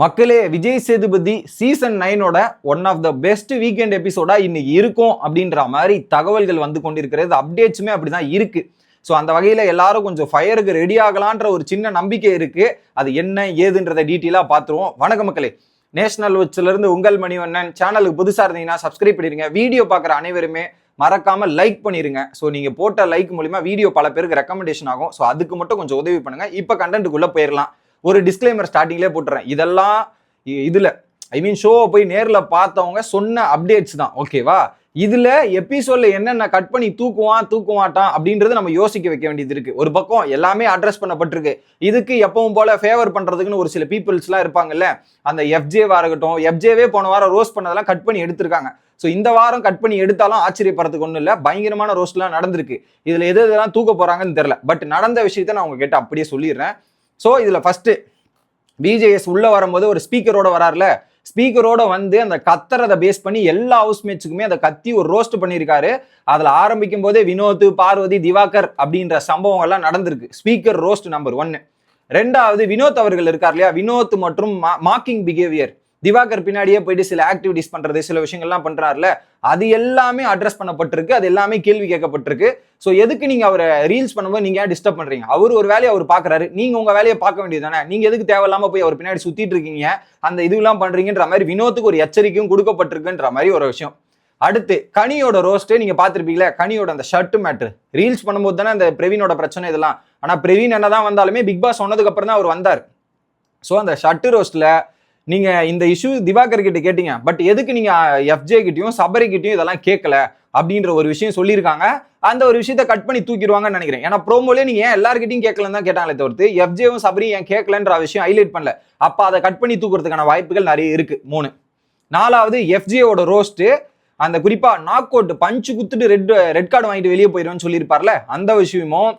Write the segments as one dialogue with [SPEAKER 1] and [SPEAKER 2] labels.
[SPEAKER 1] மக்களே Vijay Sethupathi season நைனோட one of the best weekend எபிசோடா இன்னைக்கு இருக்கும் அப்படின்ற மாதிரி தகவல்கள் வந்து கொண்டிருக்கிறது. அப்டேட்ஸுமே அப்படிதான் இருக்கு. ஸோ அந்த வகையில் எல்லாரும் கொஞ்சம் ஃபயருக்கு ரெடி ஆகலான்ற ஒரு சின்ன நம்பிக்கை இருக்கு. அது என்ன ஏதுன்றதை டீட்டெயிலாக பார்த்துருவோம் வணக்க மக்களே. நேஷனல் வச்சிலிருந்து உங்கள் மணிவண்ணன். சேனலுக்கு புதுசாக இருந்தீங்கன்னா சப்ஸ்கிரைப் பண்ணிடுங்க வீடியோ பார்க்குற அனைவருமே மறக்காம லைக் பண்ணிருங்க. ஸோ நீங்கள் போட்ட லைக் மூலிமா வீடியோ பல பேருக்கு ரெக்கமெண்டேஷன் ஆகும். ஸோ அதுக்கு மட்டும் கொஞ்சம் உதவி பண்ணுங்க. இப்போ கண்டென்ட்டுக்குள்ளே போயிடலாம் ஒரு டிஸ்க்ளைமர் ஸ்டார்டிங்லேயே போட்டுறேன். இதெல்லாம் இ- ஐ மீன் ஷோவை போய் நேரில் பார்த்தவங்க சொன்ன அப்டேட்ஸ் தான். ஓகேவா இதுல எபிசோட்ல என்னென்ன கட் பண்ணி தூக்குவான் தூக்க மாட்டான் நம்ம யோசிக்க வைக்க வேண்டியது இருக்கு. ஒரு பக்கம் எல்லாமே அட்ரஸ் பண்ணப்பட்டிருக்கு. இதுக்கு எப்பவும் போல ஃபேவர் பண்றதுக்குன்னு ஒரு சில பீப்புள்ஸ்லாம் இருப்பாங்கல்ல அந்த எஃப்ஜேவா இருக்கட்டும் எஃப்ஜேவே போன வாரம் ரோஸ் பண்ணதெல்லாம் கட் பண்ணி எடுத்திருக்காங்க. ஸோ இந்த வாரம் கட் பண்ணி எடுத்தாலும் ஆச்சரியப்படுறதுக்கு ஒன்றும் இல்லை. பயங்கரமான ரோஸ்ட்லாம் நடந்திருக்கு. இதில் எது எதெல்லாம் தூக்க போகிறாங்கன்னு தெரில பட் நடந்த விஷயத்த நான் உங்ககிட்ட அப்படியே சொல்லிடுறேன். ஸோ இதில் ஃபஸ்ட்டு பிஜேஎஸ் உள்ளே வரும்போது ஒரு ஸ்பீக்கரோட வராருல. ஸ்பீக்கரோட வந்து அந்த கத்துறதை பேஸ் பண்ணி எல்லா ஹவுஸ்மேட்ஸுக்குமே அதை கத்தி ஒரு ரோஸ்ட் பண்ணியிருக்காரு. அதில் ஆரம்பிக்கும் போதே வினோத் பார்வதி திவாகர் அப்படின்ற சம்பவம் எல்லாம் நடந்திருக்கு. ஸ்பீக்கர் ரோஸ்ட் நம்பர் ஒன்று ரெண்டாவது வினோத் அவர்கள் இருக்கார் இல்லையா? வினோத் மற்றும் மாக்கிங் பிஹேவியர் திவாகர் பின்னாடியே போயிட்டு சில ஆக்டிவிட்டிஸ் பண்றது சில விஷயங்கள்லாம் பண்றாருல அது எல்லாமே அட்ரஸ் பண்ணப்பட்டிருக்கு. அது எல்லாமே கேள்வி கேட்கப்பட்டிருக்கு. ஸோ எதுக்கு நீங்க அவரை ரீல்ஸ் பண்ணும்போது நீங்க ஏன் டிஸ்டர்ப் பண்றீங்க? அவர் ஒரு வேலையை அவர் பாக்குறாரு நீங்க உங்க வேலையை பார்க்க வேண்டியது தானே நீங்க எதுக்கு தேவையில்லாம போய் அவர் பின்னாடி சுத்திட்டு இருக்கீங்க? அந்த இதுலாம் பண்றீங்கன்ற மாதிரி வினோத்துக்கு ஒரு எச்சரிக்கையும் கொடுக்கப்பட்டிருக்குன்ற மாதிரி ஒரு விஷயம். அடுத்து கனியோட ரோஸ்ட்டு நீங்க பார்த்துருப்பீங்களே கனியோட அந்த ஷர்ட் மேட்ரு ரீல்ஸ் பண்ணும்போது தானே அந்த பிரவீனோட பிரச்சனை இதெல்லாம். ஆனால் பிரவீன் என்னதான் வந்தாலுமே பிக் பாஸ் சொன்னதுக்கு அப்புறம் தான் அவர் வந்தார். ஸோ அந்த ஷர்ட் ரோஸ்ட்ல நீங்க இந்த இஷ்யூ திவாகர் கிட்ட கேட்டீங்க. பட் எதுக்கு நீங்க எஃப்ஜே கிட்டயும் சபரி கிட்டயும் இதெல்லாம் கேட்கல அப்படின்ற ஒரு விஷயம் சொல்லியிருக்காங்க. அந்த ஒரு விஷயத்த கட் பண்ணி தூக்கிடுவாங்கன்னு நினைக்கிறேன். ஏன்னா ப்ரோமோலே நீங்க ஏன் எல்லாருக்கிட்டையும் கேட்கலன்னு தான் கேட்டாங்களே தவிர்த்து எஃப்ஜேவும் சபரியும் ஏன் கேட்கலன்ற விஷயம் ஹைலைட் பண்ணல. அப்ப அதை கட் பண்ணி தூக்குறதுக்கான வாய்ப்புகள் நிறைய இருக்கு. மூணு. நாலாவது எஃப்ஜேவோட ரோஸ்ட்டு அந்த குறிப்பா நாக் அவுட் பஞ்சு குத்துட்டு ரெட் ரெட் கார்டு வாங்கிட்டு வெளியே போயிடுவேன்னு சொல்லியிருப்பார்ல அந்த விஷயமும்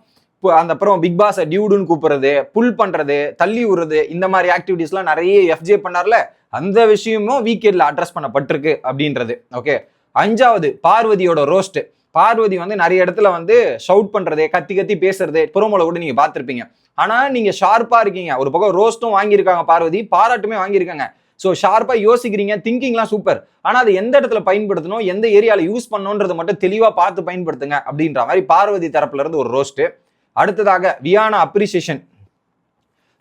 [SPEAKER 1] அந்த அப்புறம் பிக் பாஸை டியூடுன்னு கூப்பிடுறது புல் பண்றது தள்ளி விடுறது இந்த மாதிரி ஆக்டிவிட்டீஸ்லாம் நிறைய எஃப்ஜே பண்ணார்ல அந்த விஷயமும் வீக்கெண்ட்ல அட்ரஸ் பண்ணப்பட்டிருக்கு அப்படின்றது ஓகே அஞ்சாவது பார்வதியோட ரோஸ்ட் பார்வதி வந்து நிறைய இடத்துல வந்து ஷவுட் பண்றது கத்தி கத்தி பேசுறது புறமோல கூட நீங்க பார்த்துருப்பீங்க. ஆனா நீங்க ஷார்ப்பா இருக்கீங்க. ஒரு பக்கம் ரோஸ்ட்டும் வாங்கியிருக்காங்க பார்வதி பாராட்டுமே வாங்கியிருக்காங்க. ஸோ ஷார்ப்பா யோசிக்கிறீங்க திங்கிங்லாம் சூப்பர் ஆனா அது எந்த இடத்துல பயன்படுத்தணும் எந்த ஏரியாவில் யூஸ் பண்ணணுன்றது மட்டும் தெளிவா பார்த்து பயன்படுத்துங்க அப்படின்ற மாதிரி பார்வதி தரப்புல இருந்து ஒரு ரோஸ்ட்டு அடுத்ததாக வியானா அப்ரிசியேஷன்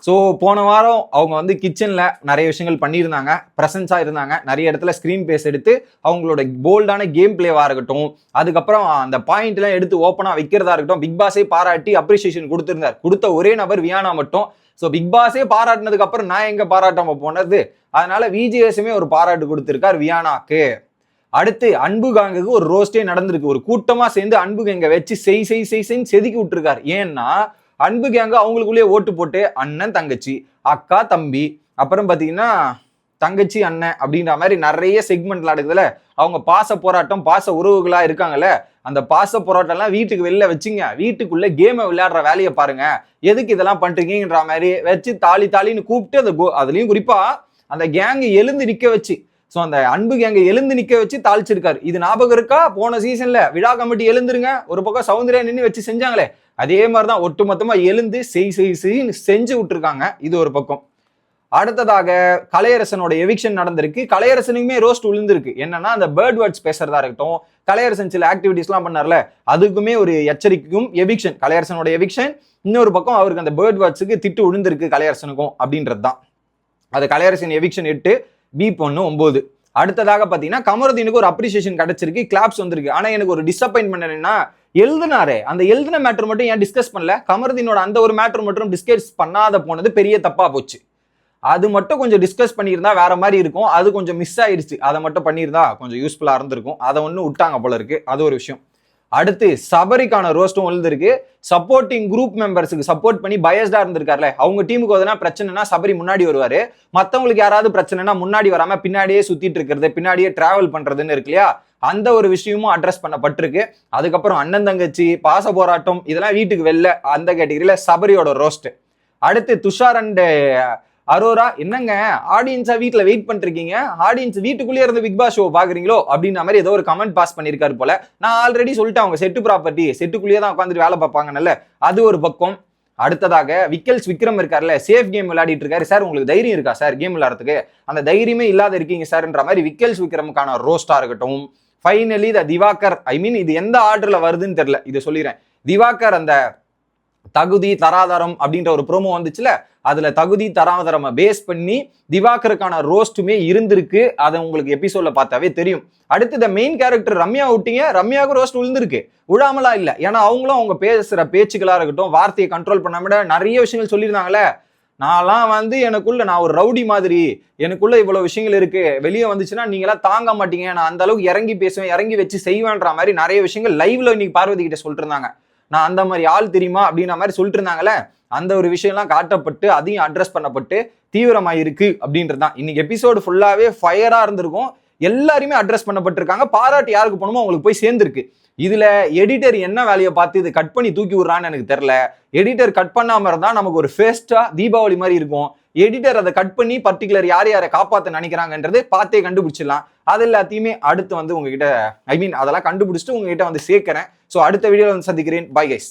[SPEAKER 1] ஸோ போன வாரம் அவங்க வந்து கிச்சனில் நிறைய விஷயங்கள் பண்ணியிருந்தாங்க. ப்ரெசன்ஸாக இருந்தாங்க. நிறைய இடத்துல ஸ்க்ரீன் பேஸ் எடுத்து அவங்களோட போல்டான கேம் பிளேவாக இருக்கட்டும். அதுக்கப்புறம் அந்த பாயிண்ட்லாம் எடுத்து ஓப்பனாக வைக்கிறதா இருக்கட்டும். பிக் பாஸே பாராட்டி அப்ரிசியேஷன் கொடுத்துருந்தார். கொடுத்த ஒரே நபர் வியானா மட்டும். ஸோ பிக் பாஸே பாராட்டினதுக்கப்புறம் நான் எங்கே பாராட்டாம போனது? அதனால விஜிஎஸ்மே ஒரு பாராட்டு கொடுத்துருக்கார் வியானாக்கு அடுத்து அன்பு காங்குக்கு ஒரு ரோஸ்டே நடந்திருக்கு. ஒரு கூட்டமா சேர்ந்து அன்பு கேங்க வச்சு செய் செய் செய் செய்ன்னு செதுக்கி விட்டுருக்காரு. ஏன்னா அன்பு கேங்க அவங்களுக்குள்ளேயே ஓட்டு போட்டு அண்ணன் தங்கச்சி அக்கா தம்பி அப்புறம் பாத்தீங்கன்னா தங்கச்சி அண்ணன் அப்படின்ற மாதிரி நிறைய செக்மெண்ட் நடக்குதுல அவங்க பாச போராட்டம் பாச உறவுகளா இருக்காங்கல்ல. அந்த பாச போராட்டம்லாம் வீட்டுக்கு வெளில வச்சுங்க. வீட்டுக்குள்ள கேமை விளையாடுற வேலையை பாருங்க. எதுக்கு இதெல்லாம் பண்றீங்கன்ற மாதிரி வச்சு தாலி தாலின்னு கூப்பிட்டு அந்த அதுலேயும் அதுலயும் குறிப்பா அந்த கேங்கு எழுந்து நிக்க வச்சு ஸோ அந்த அன்பு அங்கே எழுந்து நிற்க வச்சு தாளிச்சிருக்காரு. இது ஞாபகம் இருக்கா? போன சீசன்ல விழா கமிட்டி எழுந்துருங்க. ஒரு பக்கம் சௌந்தர்யா நின்று வச்சு செஞ்சாங்களே. அதே மாதிரி தான் ஒட்டுமொத்தமா எழுந்து செய் செய் செய்ன்னு செஞ்சு விட்டுருக்காங்க. இது ஒரு பக்கம். அடுத்ததாக கலையரசனோட எவிக்ஷன் நடந்திருக்கு. கலையரசனுக்குமே ரோஸ்ட் விழுந்திருக்கு. என்னன்னா அந்த பேர்ட் வேர்ட்ஸ் பேசுறதா இருக்கட்டும் கலையரசன் சில ஆக்டிவிட்டிஸ்லாம் பண்ணார்ல அதுக்குமே ஒரு எச்சரிக்கையும் எவிக்ஷன் கலையரசனோட எவிக்ஷன் இன்னொரு பக்கம் அவருக்கு அந்த பேர்ட் வேர்ட்ஸுக்கு திட்டு விழுந்திருக்கு கலையரசனுக்கும் அப்படின்றது தான் அது கலையரசன் எவிக்ஷன் எட்டு பி பொண்ணு ஒம்பது. அடுத்ததாக பார்த்தீங்கன்னா கமருதீனுக்கு ஒரு அப்ரிசியேஷன் கிடைச்சிருக்கு கிளாப்ஸ் வந்திருக்கு. ஆனால் எனக்கு ஒரு டிசப்பாயின்மெண்ட் என்னன்னா எழுதினாரே. அந்த எழுதின மேட்ரு மட்டும் ஏன் டிஸ்கஸ் பண்ணல? கமருதீனோட அந்த ஒரு மேட்ரு மட்டும் டிஸ்கஸ் பண்ணாத போனது பெரிய தப்பாக போச்சு. அது மட்டும் கொஞ்சம் டிஸ்கஸ் பண்ணியிருந்தா வேற மாதிரி இருக்கும். அது கொஞ்சம் மிஸ் ஆயிடுச்சு அதை மட்டும் பண்ணியிருந்தா கொஞ்சம் யூஸ்ஃபுல்லாக இருந்திருக்கும். அதை ஒன்று விட்டாங்க போல இருக்கு. அது ஒரு விஷயம். அடுத்து சபரிக்கான ரோஸ்ட்டும் விழுந்திருக்கு சப்போர்ட்டிங் குரூப் மெம்பர்ஸுக்கு சப்போர்ட் பண்ணி பயஸ்டா இருந்திருக்காருல அவங்க டீமுக்கு எதனா பிரச்சனைனா சபரி முன்னாடி வருவாரு. மத்தவங்களுக்கு யாராவது பிரச்சனைனா முன்னாடி வராம பின்னாடியே சுத்திட்டு இருக்கிறது பின்னாடியே டிராவல் பண்றதுன்னு இருக்கு இல்லையா? அந்த ஒரு விஷயமும் அட்ரஸ் பண்ணப்பட்டிருக்கு. அதுக்கப்புறம் அண்ணன் தங்கச்சி பாச போராட்டம் இதெல்லாம் வீட்டுக்கு வெளில அந்த கேட்டகரியில சபரியோட ரோஸ்ட் அடுத்து துஷார் அண்ட் அரோரா என்னங்க? ஆடியன்ஸா வீட்டில் வெயிட் பண்ணிருக்கீங்க? ஆடியன்ஸ் வீட்டுக்குள்ளேயே இருந்து பிக் பாஸ் ஷோ பாக்குறீங்களோ அப்படின்ற மாதிரி ஏதோ ஒரு கமெண்ட் பாஸ் பண்ணிருக்காரு போல. நான் ஆல்ரெடி சொல்லிட்டேன் அவங்க செட்டு ப்ராப்பர்ட்டி செட்டுக்குள்ளேயே தான் உட்காந்துட்டு வேலை பார்ப்பாங்கல்ல அது ஒரு பக்கம். அடுத்ததாக விக்கல்ஸ் விக்ரம் இருக்கார்ல சேஃப் கேம் விளையாடிட்டு இருக்காரு. சார் உங்களுக்கு தைரியம் இருக்கா? சார் கேம் விளையாடுறதுக்கு. அந்த தைரியமே இல்லாத இருக்கீங்க சார்ன்ற மாதிரி விக்கல்ஸ் விக்ரமுக்கான ரோஸ்டா இருக்கட்டும். ஃபைனலி த திவாகர் ஐ மீன் இது எந்த ஆர்டர்ல வருதுன்னு தெரியல. இதை சொல்லிடுறேன். திவாகர் அந்த தகுதி தராதரம் அப்படின்ற ஒரு ப்ரோமோ வந்துச்சுல அதுல தகுதி தராதரம பேஸ் பண்ணி திவாகருக்கான ரோஸ்ட்டுமே இருந்திருக்கு. அதை உங்களுக்கு எபிசோட்ல பார்த்தாவே தெரியும். அடுத்து இந்த மெயின் கேரக்டர் ரம்யா விட்டீங்க ரம்யாவுக்கு ரோஸ்ட் விழுந்திருக்கு. விழாமலா இல்லை. ஏன்னா அவங்களும் அவங்க பேசுற பேச்சுக்களா இருக்கட்டும் வார்த்தையை கண்ட்ரோல் பண்ண விட நிறைய விஷயங்கள் சொல்லியிருந்தாங்கல்ல. நான்லாம் வந்து எனக்குள்ள நான் ஒரு ரவுடி மாதிரி எனக்குள்ள இவ்வளவு விஷயங்கள் இருக்கு. வெளியே வந்துச்சுன்னா நீங்களாம் தாங்க மாட்டீங்க. நான் அந்த அளவுக்கு இறங்கி பேசுவேன் இறங்கி வச்சு செய்வேன்ற மாதிரி நிறைய விஷயங்கள் லைவ்ல இன்னைக்கு பார்வதி கிட்ட சொல்லிட்டு இருந்தாங்க. நான் அந்த மாதிரி ஆள் தெரியுமா அப்படின்ற மாதிரி சொல்லிட்டு இருந்தாங்களே அந்த ஒரு விஷயம்லாம் காட்டப்பட்டு அதையும் அட்ரஸ் பண்ணப்பட்டு தீவிரமாக இருக்கு அப்படின்றது தான் இன்னைக்கு எபிசோடு ஃபுல்லாகவே ஃபயராக இருந்திருக்கும். எல்லாருமே அட்ரஸ் பண்ணப்பட்டிருக்காங்க. பாராட்டு யாருக்கு போகணுமோ அவங்களுக்கு போய் சேர்ந்துருக்கு. இதில் எடிட்டர் என்ன வேலையை பார்த்து இது கட் பண்ணி தூக்கி விடுறான்னு எனக்கு தெரில எடிட்டர் கட் பண்ணாமல் இருந்தால் நமக்கு ஒரு ஃபேஸ்ட்டாக தீபாவளி மாதிரி இருக்கும். எடிட்டர் அதை கட் பண்ணி பர்டிகுலர் யார் யாரை காப்பாற்ற நினைக்கிறாங்கன்றது பார்த்தே கண்டுபிடிச்சிடலாம். அது எல்லாத்தையுமே அடுத்து வந்து உங்ககிட்ட ஐ மீன் அதெல்லாம் கண்டுபிடிச்சிட்டு உங்ககிட்ட வந்து சேர்க்கிறேன். ஸோ அடுத்த வீடியோவில் வந்து சந்திக்கிறேன். Bye guys